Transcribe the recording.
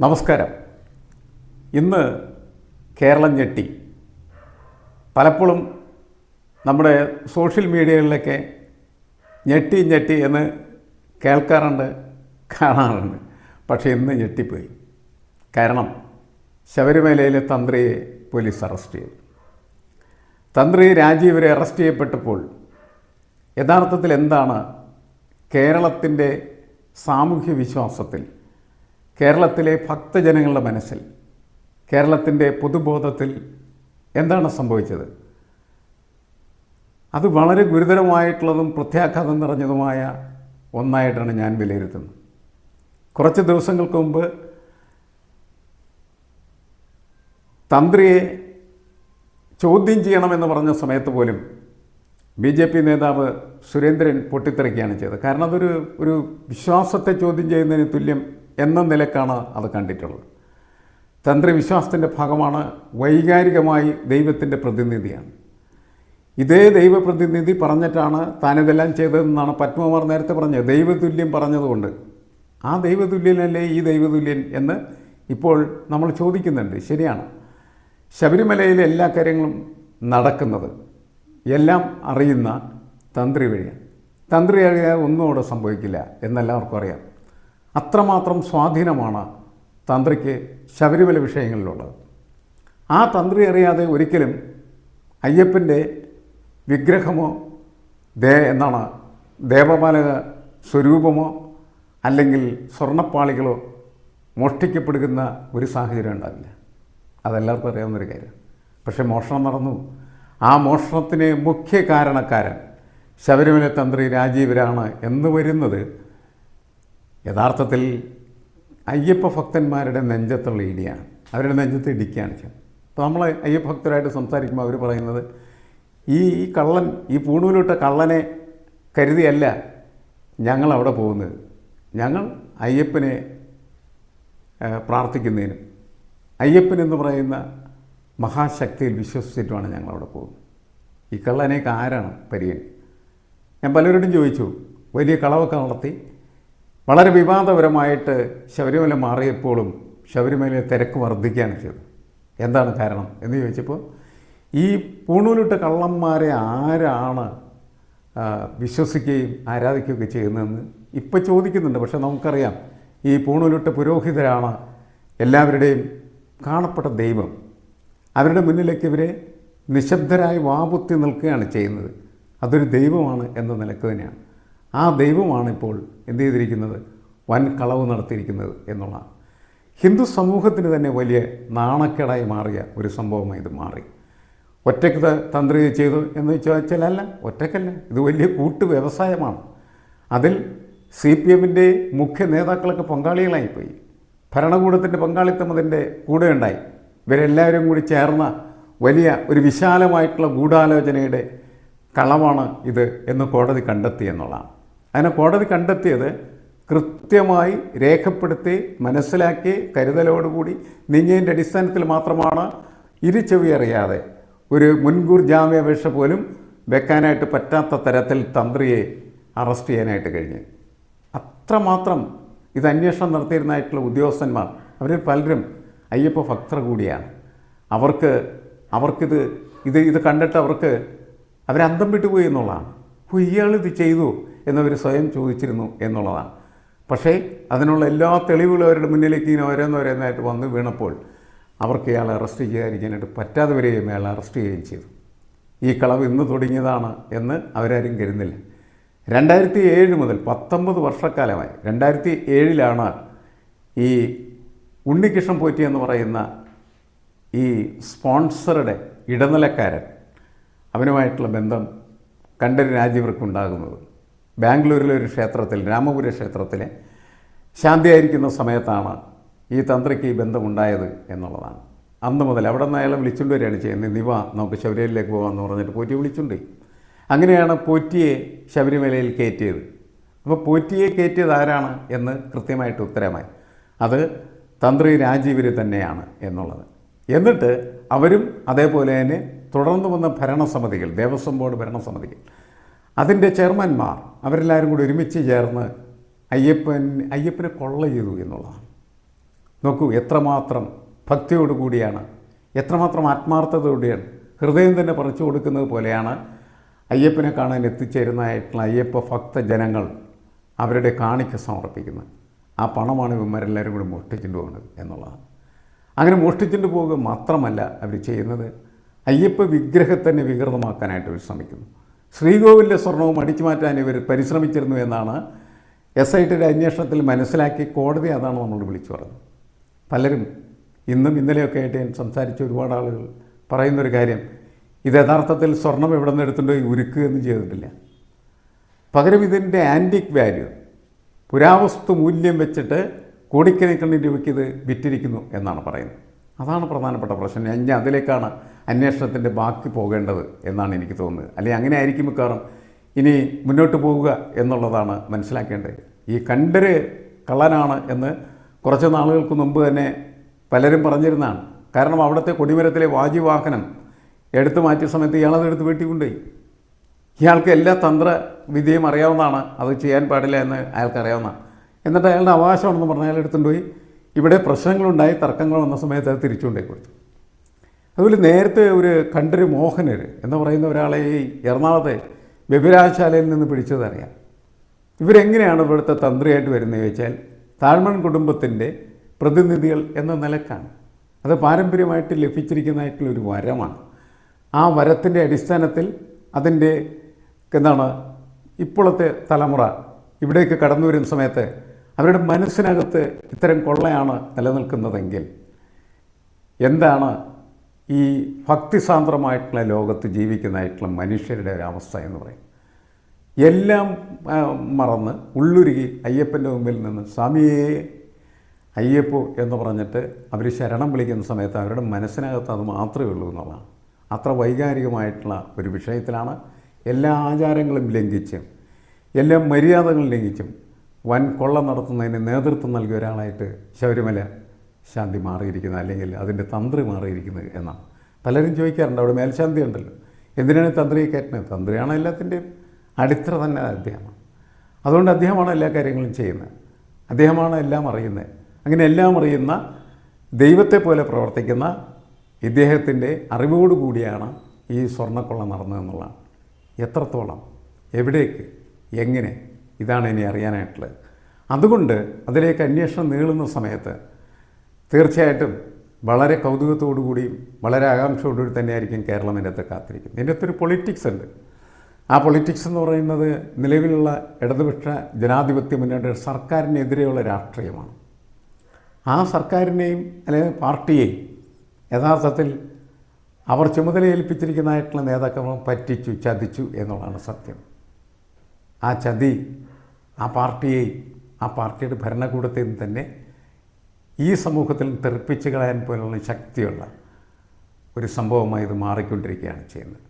നമസ്കാരം. ഇന്ന് കേരളം ഞെട്ടി. പലപ്പോഴും നമ്മുടെ സോഷ്യൽ മീഡിയകളിലൊക്കെ ഞെട്ടി ഞെട്ടി എന്ന് കേൾക്കാറുണ്ട് കാണാറുണ്ട്. പക്ഷേ ഇന്ന് ഞെട്ടിപ്പോയി. കാരണം ശബരിമലയിലെ തന്ത്രിയെ പോലീസ് അറസ്റ്റ് ചെയ്തു. തന്ത്രി രാജീവരെ അറസ്റ്റ് ചെയ്യപ്പെട്ടപ്പോൾ യഥാർത്ഥത്തിൽ എന്താണ് കേരളത്തിന്റെ സാമൂഹ്യ വിശ്വാസത്തിൽ കേരളത്തിലെ ഭക്തജനങ്ങളുടെ മനസ്സിൽ കേരളത്തിന്റെ പൊതുബോധത്തിൽ എന്താണ് സംഭവിച്ചത്? അത് വളരെ ഗുരുതരമായിട്ടുള്ളതും പ്രത്യാഘാതം നിറഞ്ഞതുമായ ഒന്നായിട്ടാണ് ഞാൻ വിലയിരുത്തുന്നത്. കുറച്ച് ദിവസങ്ങൾക്ക് മുമ്പ് തന്ത്രിയെ ചോദ്യം ചെയ്യണമെന്ന് പറഞ്ഞ സമയത്ത് പോലും ബി ജെ പി നേതാവ് സുരേന്ദ്രൻ പൊട്ടിത്തെറിക്കുകയാണ് ചെയ്തത്. കാരണം അതൊരു ഒരു വിശ്വാസത്തെ ചോദ്യം ചെയ്യുന്നതിന് തുല്യം എന്ന നിലക്കാണ് അത് കണ്ടിട്ടുള്ളത്. തന്ത്രി വിശ്വാസത്തിന്റെ ഭാഗമാണ് വൈകാരികമായി ദൈവത്തിന്റെ പ്രതിനിധിയാണ്. ഇതേ ദൈവപ്രതിനിധി പറഞ്ഞിട്ടാണ് താനിതെല്ലാം ചെയ്തതെന്നാണ് പത്മകുമാർ നേരത്തെ പറഞ്ഞത്. ദൈവതുല്യം പറഞ്ഞതുകൊണ്ട്. ആ ദൈവതുല്യനല്ലേ ഈ ദൈവതുല്യൻ എന്ന് ഇപ്പോൾ നമ്മൾ ചോദിക്കുന്നുണ്ട്. ശരിയാണ്. ശബരിമലയിലെ എല്ലാ കാര്യങ്ങളും നടക്കുന്നത് എല്ലാം അറിയുന്ന തന്ത്രി വഴിയാണ്. തന്ത്രി അറിയാതെ ഒന്നും അവിടെ സംഭവിക്കില്ല എന്നെല്ലാവർക്കും അറിയാം. അത്രമാത്രം സ്വാധീനമാണ് തന്ത്രിക്ക് ശബരിമല വിഷയങ്ങളിലുള്ളത്. ആ തന്ത്രി അറിയാതെ ഒരിക്കലും അയ്യപ്പന്റെ വിഗ്രഹമോ ദേ എന്താണ് ദേവപാലക സ്വരൂപമോ അല്ലെങ്കിൽ സ്വർണപ്പാളികളോ മോഷ്ടിക്കപ്പെടുന്ന ഒരു സാഹചര്യം ഉണ്ടാവില്ല. അതെല്ലാവർക്കും അറിയാവുന്നൊരു കാര്യം. പക്ഷേ മോഷണം നടന്നു. ആ മോഷണത്തിന് മുഖ്യ കാരണക്കാരൻ ശബരിമല തന്ത്രി രാജീവരാണ് എന്ന് വരുന്നത് യഥാർത്ഥത്തിൽ അയ്യപ്പ ഭക്തന്മാരുടെ നെഞ്ചത്തുള്ള ഇടിയാണ്. അവരുടെ നെഞ്ചത്ത് ഇടിക്കുകയാണ് ചെയ്യുന്നത്. അപ്പോൾ നമ്മൾ അയ്യപ്പ ഭക്തരായിട്ട് സംസാരിക്കുമ്പോൾ അവർ പറയുന്നത് ഈ ഈ കള്ളൻ ഈ പൂണൂലിട്ട കള്ളനെ കരുതിയല്ല ഞങ്ങൾ അവിടെ പോകുന്നത്. ഞങ്ങൾ അയ്യപ്പനെ പ്രാർത്ഥിക്കുന്നതിനും. അയ്യപ്പൻ എന്ന് പറയുന്ന മഹാശക്തിയിൽ വിശ്വസിച്ചിട്ടുമാണ് ഞങ്ങൾ അവിടെ പോകുന്നത്. ഈ കള്ളനെയൊക്കെ ആരാണ് പരിയൻ ഞാൻ പലരോടും ചോദിച്ചു വലിയ കളവൊക്കെ നടത്തി വളരെ വിവാദപരമായിട്ട് ശബരിമല മാറിയപ്പോഴും ശബരിമലയിലെ തിരക്ക് വർദ്ധിക്കുകയാണ് ചെയ്തത്. എന്താണ് കാരണം എന്ന് ചോദിച്ചപ്പോൾ ഈ പൂണൂലിട്ട കള്ളന്മാരെ ആരാണ് വിശ്വസിക്കുകയും ആരാധിക്കുകയൊക്കെ ചെയ്യുന്നതെന്ന് ഇപ്പോൾ ചോദിക്കുന്നുണ്ട്. പക്ഷേ നമുക്കറിയാം ഈ പൂണൂലിട്ട പുരോഹിതരാണ് എല്ലാവരുടെയും കാണപ്പെട്ട ദൈവം. അവരുടെ മുന്നിലേക്ക് ഇവരെ നിശബ്ദരായി വാപുത്തി നിൽക്കുകയാണ് ചെയ്യുന്നത്. അതൊരു ദൈവമാണ് എന്ന നിലയ്ക്ക് തന്നെയാണ്. ആ ദൈവമാണ് ഇപ്പോൾ എന്ത് ചെയ്തിരിക്കുന്നത്? വൻ കളവ് നടത്തിയിരിക്കുന്നത് എന്നുള്ള ഹിന്ദു സമൂഹത്തിന് തന്നെ വലിയ നാണക്കേടായി മാറിയ ഒരു സംഭവമായി ഇത് മാറി. ഒറ്റയ്ക്ക് തന്ത്രി ചെയ്തു എന്ന് ചോദിച്ചാൽ അല്ല ഒറ്റയ്ക്കല്ല. ഇത് വലിയ കൂട്ടു വ്യവസായമാണ്. അതിൽ സി പി എമ്മിന്റെ മുഖ്യ നേതാക്കളൊക്കെ പങ്കാളികളായിപ്പോയി. ഭരണകൂടത്തിന്റെ പങ്കാളിത്തം അതിന്റെ കൂടെ ഉണ്ടായി. ഇവരെല്ലാവരും കൂടി ചേർന്ന വലിയ ഒരു വിശാലമായിട്ടുള്ള ഗൂഢാലോചനയുടെ കളവാണ് ഇത് എന്ന് കോടതി കണ്ടെത്തി എന്നുള്ളതാണ്. അതിനെ കോടതി കണ്ടെത്തിയത് കൃത്യമായി രേഖപ്പെടുത്തി മനസ്സിലാക്കി കരുതലോടുകൂടി നീങ്ങിയതിന്റെ അടിസ്ഥാനത്തിൽ മാത്രമാണ് ഇരുചെവി അറിയാതെ ഒരു മുൻകൂർ ജാമ്യാപേക്ഷ പോലും വെക്കാനായിട്ട് പറ്റാത്ത തരത്തിൽ തന്ത്രിയെ അറസ്റ്റ് ചെയ്യാനായിട്ട് കഴിഞ്ഞു. അത്രമാത്രം ഇത് അന്വേഷണം നടത്തിയിരുന്നതായിട്ടുള്ള ഉദ്യോഗസ്ഥന്മാർ അവരിൽ പലരും അയ്യപ്പ ഭക്തർ കൂടിയാണ്. അവർക്ക് അവർക്കിത് ഇത് ഇത് കണ്ടിട്ട് അവർക്ക് അവരന്തം വിട്ടുപോയി എന്നുള്ളതാണ്. അപ്പോൾ ഇയാൾ ഇത് ചെയ്തു. എന്നവർ സ്വയം ചോദിച്ചിരുന്നു എന്നുള്ളതാണ്. പക്ഷേ അതിനുള്ള എല്ലാ തെളിവുകളും അവരുടെ മുന്നിലേക്ക് ഇങ്ങനെ ഓരോന്നോരോന്നായിട്ട് വന്ന് വീണപ്പോൾ അവർക്ക് ഇയാളെ അറസ്റ്റ് ചെയ്യാതിരിക്കാനായിട്ട് പറ്റാതെ വരികയും അയാളെ അറസ്റ്റ് ചെയ്യുകയും ചെയ്തു. ഈ കളവ് ഇന്ന് തുടങ്ങിയതാണ് എന്ന് അവരാരും കരുതുന്നില്ല. രണ്ടായിരത്തി ഏഴ് മുതൽ പത്തൊമ്പത് വർഷക്കാലമായി രണ്ടായിരത്തി ഏഴിലാണ് ഈ ഉണ്ണികൃഷ്ണൻ പോറ്റി എന്ന് പറയുന്ന ഈ സ്പോൺസറുടെ ഇടനിലക്കാരൻ അവനുമായിട്ടുള്ള ബന്ധം കണ്ടൻ രാജീവർക്കുണ്ടാകുന്നത് ബാംഗ്ലൂരിലെ ഒരു ക്ഷേത്രത്തിൽ രാമപുര ക്ഷേത്രത്തിലെ ശാന്തിയായിരിക്കുന്ന സമയത്താണ് ഈ തന്ത്രിക്ക് ഈ ബന്ധമുണ്ടായത് എന്നുള്ളതാണ്. അന്ന് മുതൽ അവിടെ നിന്ന് അയാളെ വിളിച്ചുകൊണ്ട് വരികയാണ് ചെയ്യുന്നത്. നിവ നമുക്ക് ശബരിമലയിലേക്ക് പോകാമെന്ന് പറഞ്ഞിട്ട് പോറ്റി വിളിച്ചുണ്ട്. അങ്ങനെയാണ് പോറ്റിയെ ശബരിമലയിൽ കയറ്റിയത്. അപ്പോൾ പോറ്റിയെ കയറ്റിയത് ആരാണ് എന്ന് കൃത്യമായിട്ട് ഉത്തരമായി. അത് തന്ത്രി രാജീവര് തന്നെയാണ് എന്നുള്ളത്. എന്നിട്ട് അവരും അതേപോലെ തന്നെ തുടർന്ന് വന്ന ഭരണസമിതികൾ ദേവസ്വം ബോർഡ് ഭരണസമിതികൾ അതിന്റെ ചെയർമാൻമാർ അവരെല്ലാവരും കൂടി ഒരുമിച്ച് ചേർന്ന് അയ്യപ്പൻ അയ്യപ്പനെ കൊള്ള ചെയ്തു എന്നുള്ളതാണ്. നോക്കൂ എത്രമാത്രം ഭക്തിയോടുകൂടിയാണ് എത്രമാത്രം ആത്മാർത്ഥതയോടെയാണ് ഹൃദയം തന്നെ പറിച്ചു കൊടുക്കുന്നത് പോലെയാണ് അയ്യപ്പനെ കാണാൻ എത്തിച്ചേരുന്നതായിട്ടുള്ള അയ്യപ്പ ഭക്ത ജനങ്ങൾ അവരുടെ കാണിക്ക സമർപ്പിക്കുന്നത്. ആ പണമാണ് ഇവന്മാരെല്ലാവരും കൂടി മോഷ്ടിച്ചിട്ട് പോകുന്നത് എന്നുള്ളതാണ്. അങ്ങനെ മോഷ്ടിച്ചിട്ട് പോകുക മാത്രമല്ല അവർ ചെയ്യുന്നത്. അയ്യപ്പ വിഗ്രഹത്തന്നെ വികൃതമാക്കാനായിട്ട് അവർ ശ്രമിക്കുന്നു. ശ്രീകോവിലിന്റെ സ്വർണവും അടിച്ചു മാറ്റാൻ ഇവർ പരിശ്രമിച്ചിരുന്നു എന്നാണ് എസ് ഐ ടിയുടെ അന്വേഷണത്തിൽ മനസ്സിലാക്കി കോടതി അതാണ് നമ്മളോട് വിളിച്ചു പറഞ്ഞത്. പലരും ഇന്നും ഇന്നലെയൊക്കെ ആയിട്ട് ഞാൻ സംസാരിച്ച ഒരുപാട് ആളുകൾ പറയുന്നൊരു കാര്യം ഇത് യഥാർത്ഥത്തിൽ സ്വർണം എവിടെ നിന്ന് എടുത്തുകൊണ്ട് ഉരുക്ക് എന്ന് ചെയ്തിട്ടില്ല. പകരം ഇതിന്റെ ആന്റിക് വാല്യൂ പുരാവസ്തു മൂല്യം വെച്ചിട്ട് കോടിക്കണക്കിന് രൂപയ്ക്ക് ഇത് വിറ്റിരിക്കുന്നു എന്നാണ് പറയുന്നത്. അതാണ് പ്രധാനപ്പെട്ട പ്രശ്നം. ഞാൻ അതിലേക്കാണ് അന്വേഷണത്തിന്റെ ബാക്കി പോകേണ്ടത് എന്നാണ് എനിക്ക് തോന്നുന്നത്. അല്ലെങ്കിൽ അങ്ങനെ ആയിരിക്കും മിക്കവാറും. ഇനി മുന്നോട്ട് പോവുക എന്നുള്ളതാണ് മനസ്സിലാക്കേണ്ടത്. ഈ കണ്ടര് കള്ളനാണ് എന്ന് കുറച്ച് നാളുകൾക്ക് മുമ്പ് തന്നെ പലരും പറഞ്ഞിരുന്നതാണ്. കാരണം അവിടുത്തെ കൊടിമരത്തിലെ വാജിവാഹനം എടുത്തു മാറ്റിയ സമയത്ത് ഇയാളത് എടുത്ത് വീട്ടിൽ കൊണ്ടുപോയി. ഇയാൾക്ക് എല്ലാ തന്ത്ര അറിയാവുന്നതാണ്. അത് ചെയ്യാൻ പാടില്ല എന്ന് അയാൾക്ക് അറിയാവുന്നതാണ്. എന്നിട്ട് അയാളുടെ അവകാശമാണെന്ന് പറഞ്ഞ് അയാൾ എടുത്തുകൊണ്ട് പോയി ഇവിടെ പ്രശ്നങ്ങളുണ്ടായി തർക്കങ്ങൾ വന്ന സമയത്ത് അത് തിരിച്ചുകൊണ്ടേ കൊടുത്തു. അതുപോലെ നേരത്തെ ഒരു കണ്ടൊരു മോഹനർ എന്ന് പറയുന്ന ഒരാളെ ഈ എറണാകുളത്തെ വ്യഭിരാശാലയിൽ നിന്ന് പിടിച്ചതറിയാം ഇവരെങ്ങനെയാണ് ഇവിടുത്തെ തന്ത്രിയായിട്ട് വരുന്നത് ചോദിച്ചാൽ താഴ്മൺ കുടുംബത്തിന്റെ പ്രതിനിധികൾ എന്ന നിലക്കാണ്. അത് പാരമ്പര്യമായിട്ട് ലഭിച്ചിരിക്കുന്നതായിട്ടുള്ള ഒരു വരമാണ്. ആ വരത്തിന്റെ അടിസ്ഥാനത്തിൽ അതിന്റെ എന്താണ് ഇപ്പോഴത്തെ തലമുറ ഇവിടേക്ക് കടന്നു വരുന്ന സമയത്ത് അവരുടെ മനസ്സിനകത്ത് ഇത്തരം കൊള്ളയാണ് നിലനിൽക്കുന്നതെങ്കിൽ എന്താണ് ഈ ഭക്തിസാന്ദ്രമായിട്ടുള്ള ലോകത്ത് ജീവിക്കുന്നതായിട്ടുള്ള മനുഷ്യരുടെ ഒരു അവസ്ഥ എന്ന് പറയും എല്ലാം മറന്ന് ഉള്ളുരുകി അയ്യപ്പന്റെ മുമ്പിൽ നിന്ന് സ്വാമിയേ അയ്യപ്പോ എന്ന് പറഞ്ഞിട്ട് അവർ ശരണം വിളിക്കുന്ന സമയത്ത് അവരുടെ മനസ്സിനകത്ത് അത് മാത്രമേ ഉള്ളൂ എന്നുള്ളതാണ്. അത്ര വൈകാരികമായിട്ടുള്ള ഒരു വിഷയത്തിലാണ് എല്ലാ ആചാരങ്ങളും ലംഘിച്ചും എല്ലാ മര്യാദകളും ലംഘിച്ചും വൻ കൊള്ള നടത്തുന്നതിന് നേതൃത്വം നൽകിയ ഒരാളായിട്ട് ശബരിമല ശാന്തി മാറിയിരിക്കുന്നത് അല്ലെങ്കിൽ അതിന്റെ തന്ത്രി മാറിയിരിക്കുന്നത് എന്നാണ്. പലരും ചോദിക്കാറുണ്ട് അവിടെ മേൽശാന്തി ഉണ്ടല്ലോ. എന്തിനാണ് തന്ത്രിയെ കയറ്റുന്നത്? തന്ത്രിയാണ് എല്ലാത്തിന്റെയും? അടിത്തറ തന്നെ അദ്ദേഹമാണ്. അതുകൊണ്ട് അദ്ദേഹമാണ് എല്ലാ കാര്യങ്ങളും ചെയ്യുന്നത്. അദ്ദേഹമാണ് എല്ലാം അറിയുന്നത്. അങ്ങനെ എല്ലാം അറിയുന്ന ദൈവത്തെ പോലെ പ്രവർത്തിക്കുന്ന ഇദ്ദേഹത്തിന്റെ അറിവോടുകൂടിയാണ് ഈ സ്വർണക്കൊള്ള നടന്നതെന്നുള്ളതാണ്. എത്രത്തോളം എവിടേക്ക് എങ്ങനെ ഇതാണ് ഇനി അറിയാനായിട്ടുള്ളത്. അതുകൊണ്ട് അതിലേക്ക് അന്വേഷണം നീളുന്ന സമയത്ത് തീർച്ചയായിട്ടും വളരെ കൗതുകത്തോടു കൂടിയും വളരെ ആകാംക്ഷയോടുകൂടി തന്നെയായിരിക്കും കേരളം ഇതിനകത്ത് കാത്തിരിക്കുന്നത്. ഇതിന്റെ അകത്തൊരു പൊളിറ്റിക്സ് ഉണ്ട്. ആ പൊളിറ്റിക്സ് എന്ന് പറയുന്നത് നിലവിലുള്ള ഇടതുപക്ഷ ജനാധിപത്യ മുന്നേറ്റ സർക്കാരിനെതിരെയുള്ള രാഷ്ട്രീയമാണ്. ആ സർക്കാരിനെയും അല്ലെങ്കിൽ പാർട്ടിയെയും യഥാർത്ഥത്തിൽ അവർ ചുമതല ഏൽപ്പിച്ചിരിക്കുന്നതായിട്ടുള്ള നേതാക്കൾ പറ്റിച്ചു ചതിച്ചു എന്നുള്ളതാണ് സത്യം. ആ ചതി ആ പാർട്ടിയെയും ആ പാർട്ടിയുടെ ഭരണകൂടത്തെയും തന്നെ ഈ സമൂഹത്തിൽ തെറിപ്പിച്ച് കളയാൻ പോലുള്ള ശക്തിയുള്ള ഒരു സംഭവമായി ഇത് മാറിക്കൊണ്ടിരിക്കുകയാണ് ചെയ്യുന്നത്.